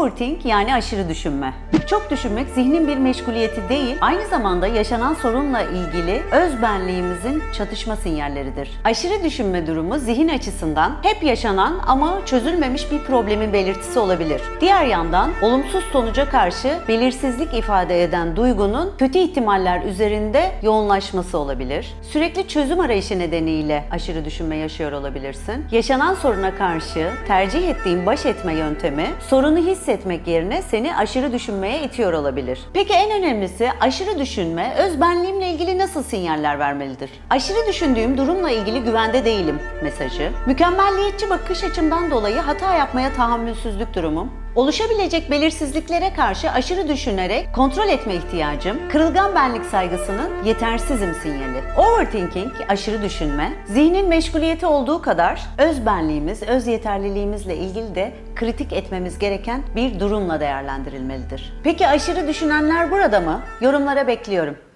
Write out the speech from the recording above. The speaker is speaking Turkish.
Overthink yani aşırı düşünme. Çok düşünmek zihnin bir meşguliyeti değil, aynı zamanda yaşanan sorunla ilgili öz benliğimizin çatışma sinyalleridir. Aşırı düşünme durumu zihin açısından hep yaşanan ama çözülmemiş bir problemin belirtisi olabilir. Diğer yandan olumsuz sonuca karşı belirsizlik ifade eden duygunun kötü ihtimaller üzerinde yoğunlaşması olabilir. Sürekli çözüm arayışı nedeniyle aşırı düşünme yaşıyor olabilirsin. Yaşanan soruna karşı tercih ettiğin baş etme yöntemi sorunu hissetmek yerine seni aşırı düşünmeye itiyor olabilir. Peki en önemlisi aşırı düşünme öz benliğimle ilgili nasıl sinyaller vermelidir? Aşırı düşündüğüm durumla ilgili güvende değilim mesajı. Mükemmelliyetçi bakış açımdan dolayı hata yapmaya tahammülsüzlük durumum. Oluşabilecek belirsizliklere karşı aşırı düşünerek kontrol etme ihtiyacım, kırılgan benlik saygısının yetersizim sinyali. Overthinking, aşırı düşünme, zihnin meşguliyeti olduğu kadar öz benliğimiz, öz yeterliliğimizle ilgili de kritik etmemiz gereken bir durumla değerlendirilmelidir. Peki aşırı düşünenler burada mı? Yorumlara bekliyorum.